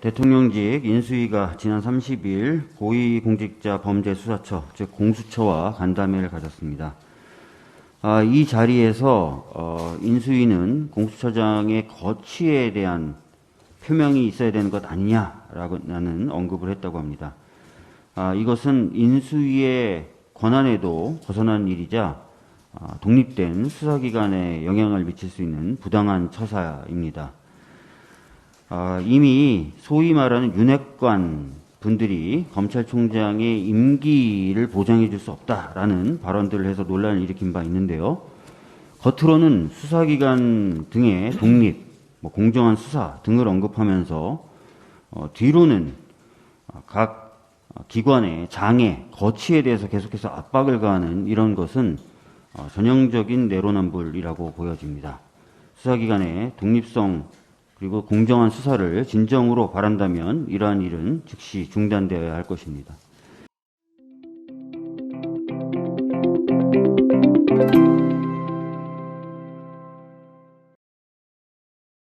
대통령직 인수위가 지난 30일 고위공직자 범죄수사처, 즉 공수처와 간담회를 가졌습니다. 아, 이 자리에서 어, 인수위는 공수처장의 거취에 대한 표명이 있어야 되는 것 아니냐라는 언급을 했다고 합니다. 아, 이것은 인수위의 권한에도 벗어난 일이자 아, 독립된 수사기관에 영향을 미칠 수 있는 부당한 처사입니다. 아, 이미 소위 말하는 윤핵관 분들이 검찰총장의 임기를 보장해 줄 수 없다라는 발언들을 해서 논란을 일으킨 바 있는데요. 겉으로는 수사기관 등의 독립, 뭐 공정한 수사 등을 언급하면서 어, 뒤로는 각 기관의 장애, 거취에 대해서 계속해서 압박을 가하는 이런 것은 어, 전형적인 내로남불이라고 보여집니다. 수사기관의 독립성 그리고 공정한 수사를 진정으로 바란다면 이러한 일은 즉시 중단되어야 할 것입니다.